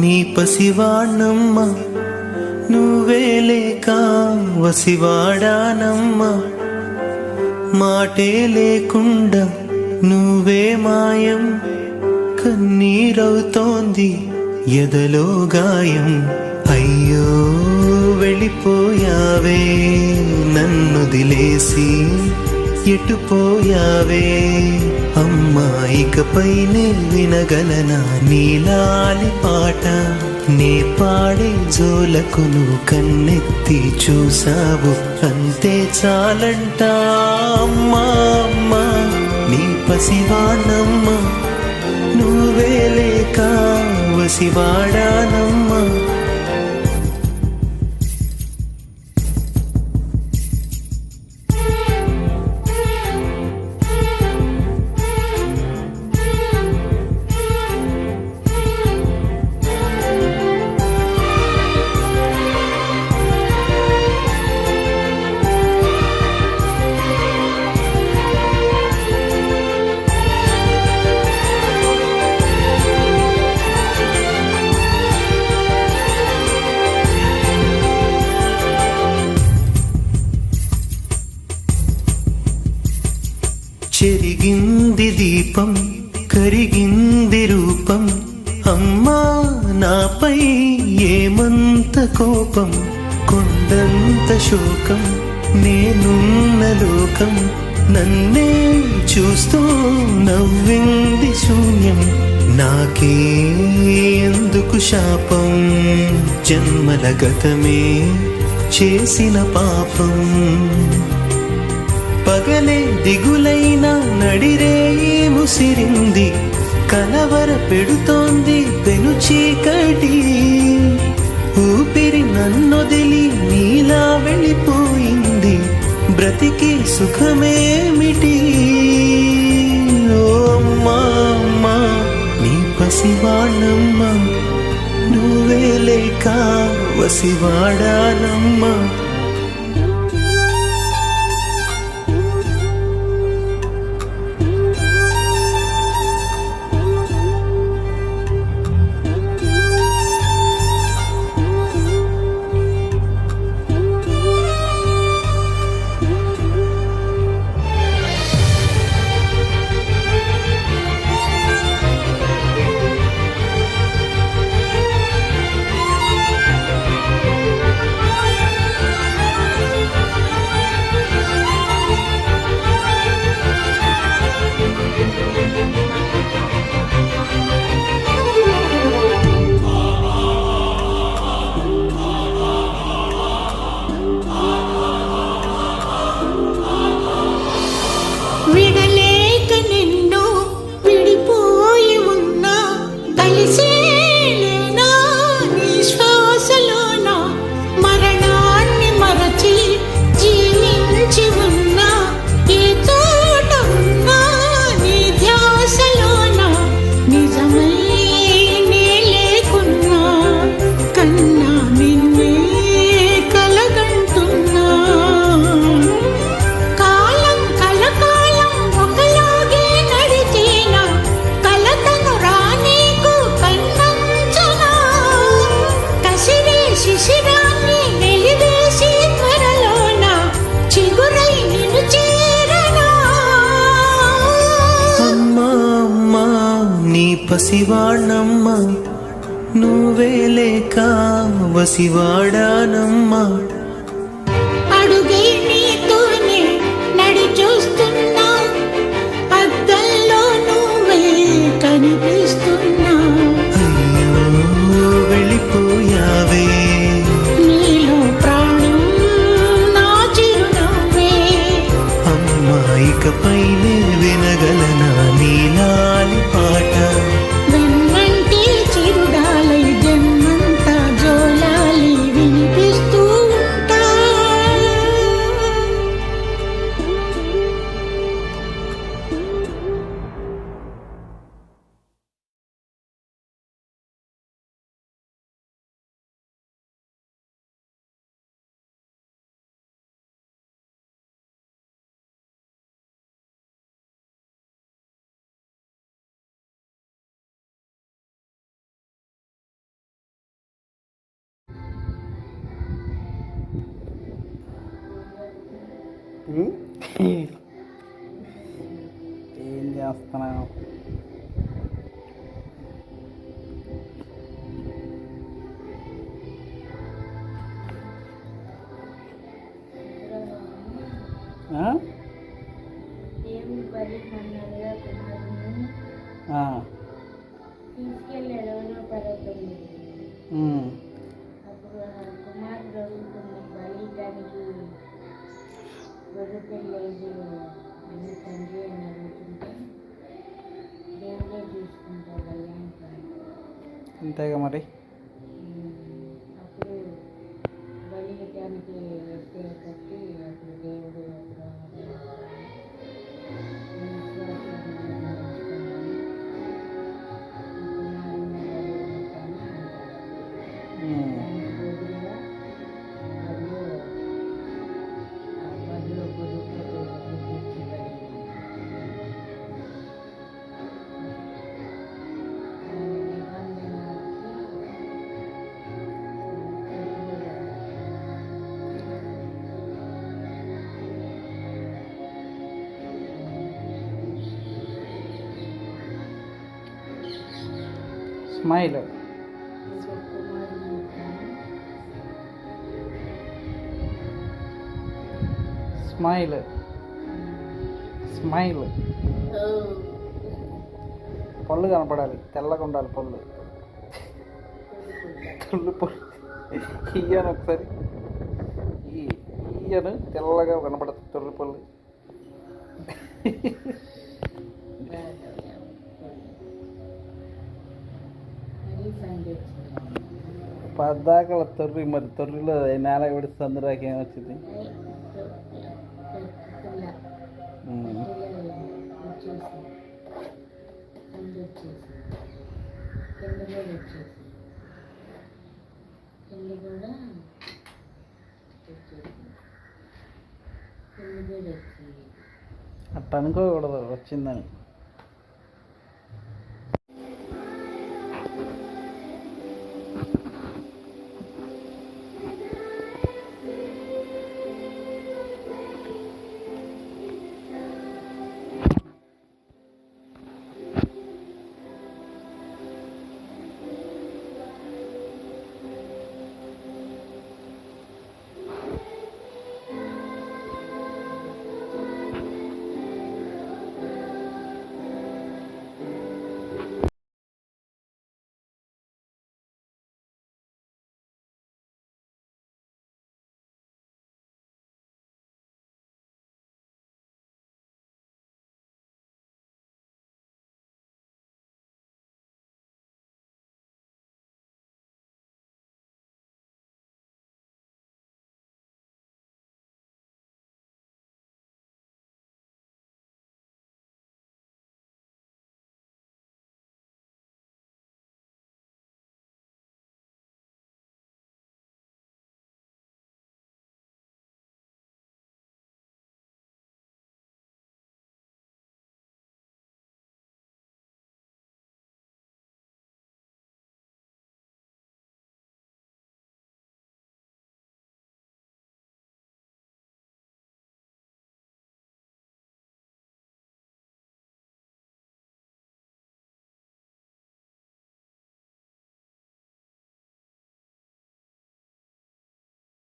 నీ పసివాణమ్మ నువ్వే లేక వసివాడానమ్మ. మాటే లేకుండా నువ్వే మాయం కన్నీరవుతోంది ఎదలో గాయం. అయ్యో వెళ్ళిపోయావే నన్ను దిలేసి ఎటుపోయావే? అమ్మా ఇకపైనే వినగలనా నీలాలి పాట నే పాడే జోలకును కన్నెత్తి చూసావు అంతే చాలంట. అమ్మా అమ్మా నీ పసివానమ్మా నువ్వే లేక వసివాడానమ్మా. దీపం కరిగింది రూపం. అమ్మా నాపై ఏమంత కోపం? కొండంత శోకం నేనున్న లోకం. నన్నే చూస్తూ నవ్వింది శూన్యం. నాకే ఎందుకు శాపం? జన్మల గతమే చేసిన పాపం. పగలే దిగులైన నడిరేయి ముసిరింది కలవర పెడుతోంది పెను చీకటి. ఊపిరి నన్నొదిలి నీలా వెళ్ళిపోయింది బ్రతికి సుఖమేమిటి? ఓ అమ్మా నీ పసివాణమ్మ నువ్వే లేక వసివాడానమ్మా. శిశిరాన్ని వెలివేసి త్వరలోన చిగురై నిన్ను చేరనా? అమ్మా అమ్మా నీ పసివాణమ్మ నువ్వే లేక వసివాడానమ్మా. ఇకపై వినగలనా? నీలా ఏం చేస్తున్నావు ఆ? గొర్రె పిల్లలు అని తండ్రి అని అడుగుతుంటే దేవుడే చూసుకుంటాడు అంటాడు. అంతేగా మరి? స్మైల్. స్మైల్. స్మైల్. పళ్ళు కనపడాలి. తెల్లగా ఉండాలి పళ్ళు. తొళ్ళు పళ్ళు ఇయ్యను ఒకసారి. ఈ- ఇయ్యను తెల్లగా కనపడుతుంది తొలి పళ్ళు. కింద కూడా వచ్చేసి కింద కూడా వచ్చేసి కింద కూడా వచ్చింది అట్ట అనుకోకూడదు వచ్చిందని